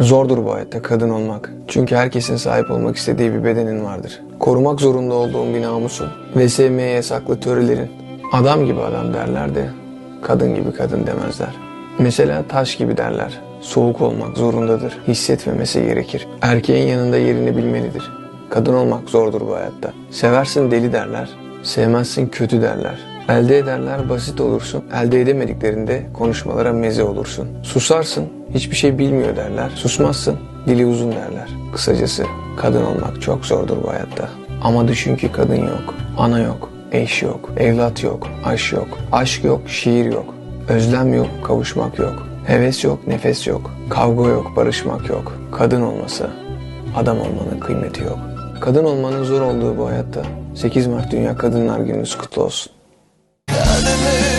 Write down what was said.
Zordur bu hayatta kadın olmak. Çünkü herkesin sahip olmak istediği bir bedenin vardır. Korumak zorunda olduğun bir namusun ve sevmeye yasaklı törelerin. Adam gibi adam derler de kadın gibi kadın demezler. Mesela taş gibi derler. Soğuk olmak zorundadır. Hissetmemesi gerekir. Erkeğin yanında yerini bilmelidir. Kadın olmak zordur bu hayatta. Seversin deli derler. Sevmezsin kötü derler. Elde ederler basit olursun. Elde edemediklerinde konuşmalara meze olursun. Susarsın hiçbir şey bilmiyor derler. Susmazsın dili uzun derler. Kısacası kadın olmak çok zordur bu hayatta. Ama düşün ki kadın yok. Ana yok. Eş yok. Evlat yok. Aşk yok. Aşk yok. Şiir yok. Özlem yok. Kavuşmak yok. Heves yok. Nefes yok. Kavga yok. Barışmak yok. Kadın olmasa adam olmanın kıymeti yok. Kadın olmanın zor olduğu bu hayatta 8 Mart Dünya Kadınlar Gününüz kutlu olsun. Hallelujah.